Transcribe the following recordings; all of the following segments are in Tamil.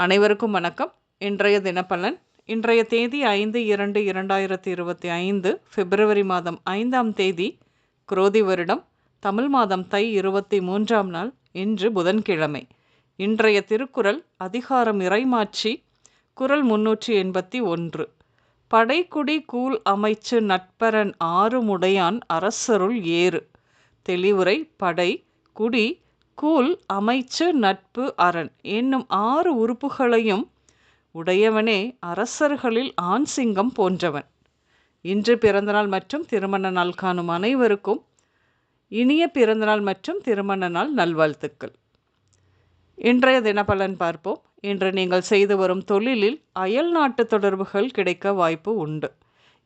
அனைவருக்கும் வணக்கம். இன்றைய தினப்பலன் இன்றைய தேதி ஐந்து இரண்டு இரண்டாயிரத்தி இருபத்தி ஐந்து பிப்ரவரி மாதம் ஐந்தாம் தேதி குரோதி வருடம் தமிழ் மாதம் தை இருபத்தி மூன்றாம் நாள் இன்று புதன்கிழமை. இன்றைய திருக்குறள் அதிகாரம் இறைமாட்சி குரல் முன்னூற்றி எண்பத்தி ஒன்று. படைக்குடி கூல் அமைச்சு நட்பரன் ஆறுமுடையான் அரசருள் ஏறு. தெளிவுரை படை குடி கூல் அமைச்சு நட்பு அரண் என்னும் ஆறு உறுப்புகளையும் உடையவனே அரசர்களில் ஆண் சிங்கம் போன்றவன். இன்று பிறந்தநாள் மற்றும் திருமண நாள் காணும் அனைவருக்கும் இனிய பிறந்தநாள் மற்றும் திருமண நாள் நல்வாழ்த்துக்கள். இன்றைய தினப்பலன் பார்ப்போம். இன்று நீங்கள் செய்து வரும் தொழிலில் அயல் நாட்டு தொடர்புகள் கிடைக்க வாய்ப்பு உண்டு.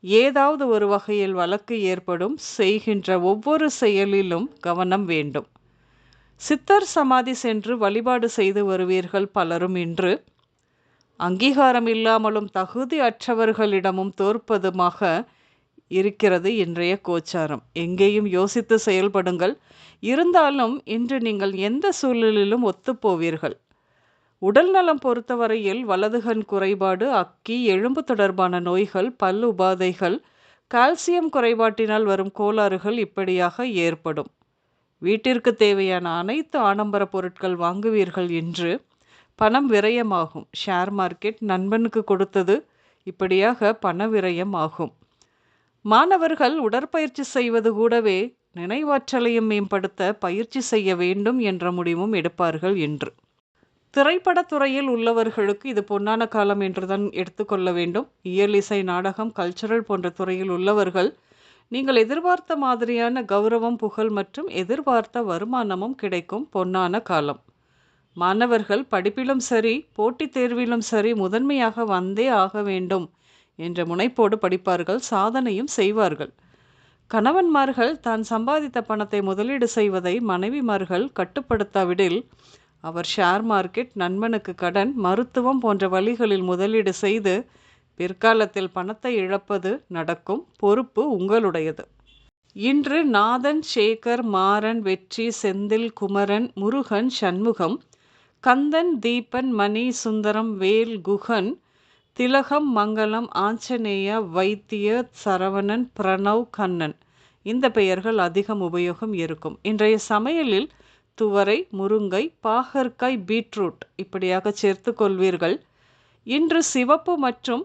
ஏதாவது ஒரு வகையில் வழக்கு ஏற்படும் செய்கின்ற ஒவ்வொரு செயலிலும் கவனம் வேண்டும். சித்தர் சமாதி சென்று வழிபாடு செய்து வருவீர்கள் பலரும் இன்று. அங்கீகாரம் இல்லாமலும் தகுதி அற்றவர்களிடமும் தோற்பதுமாக இருக்கிறது இன்றைய கோச்சாரம். எங்கேயும் யோசித்து செயல்படுங்கள். இருந்தாலும் இன்று நீங்கள் எந்த சூழலிலும் ஒத்துப்போவீர்கள். உடல் நலம் பொறுத்தவரையில் வலதுகண் குறைபாடு அக்கி எலும்பு தொடர்பான நோய்கள் பல் உபாதைகள் கால்சியம் குறைபாட்டினால் வரும் கோளாறுகள் இப்படியாக ஏற்படும். வீட்டிற்கு தேவையான அனைத்து ஆடம்பர பொருட்கள் வாங்குவீர்கள் என்று பணம் விரயமாகும். ஷேர் மார்க்கெட் நண்பனுக்கு கொடுத்தது இப்படியாக பண விரயம் ஆகும் மாணவர்கள் உடற்பயிற்சி செய்வது கூடவே நினைவாற்றலையும் மேம்படுத்த பயிற்சி செய்ய வேண்டும் என்ற முடிவும் எடுப்பார்கள் என்று. திரைப்படத்துறையில் உள்ளவர்களுக்கு இது பொன்னான காலம் என்றுதான் எடுத்துக்கொள்ள வேண்டும். இயல் இசை நாடகம் கல்ச்சுரல் போன்ற துறையில் உள்ளவர்கள் நீங்கள் எதிர்பார்த்த மாதிரியான கௌரவம் புகழ் மற்றும் எதிர்பார்த்த வருமானமும் கிடைக்கும் பொன்னான காலம். மாணவர்கள் படிப்பிலும் சரி போட்டித் தேர்விலும் சரி முதன்மையாக வந்தே ஆக வேண்டும் என்ற முனைப்போடு படிப்பார்கள் சாதனையும் செய்வார்கள். கணவன்மார்கள் தான் சம்பாதித்த பணத்தை முதலீடு செய்வதை மனைவிமார்கள் கட்டுப்படுத்தாவிடில் அவர் ஷேர் மார்க்கெட் நண்பனுக்கு கடன் மருத்துவம் போன்ற வழிகளில் முதலீடு செய்து பிற்காலத்தில் பணத்தை இழப்பது நடக்கும் பொறுப்பு உங்களுடையது. இன்று நாதன் சேகர் மாறன் வெற்றி செந்தில் குமரன் முருகன் சண்முகம் கந்தன் தீபன் மணி சுந்தரம் வேல் குகன் திலகம் மங்களம் ஆஞ்சநேய வைத்திய சரவணன் பிரணவ் கண்ணன். இந்த பெயர்கள் அதிகம் உபயோகம் இருக்கும். இன்றைய சமையலில் துவரை முருங்கை பாகற்காய் பீட்ரூட் இப்படியாக சேர்த்து கொள்வீர்கள். இன்று சிவப்பு மற்றும்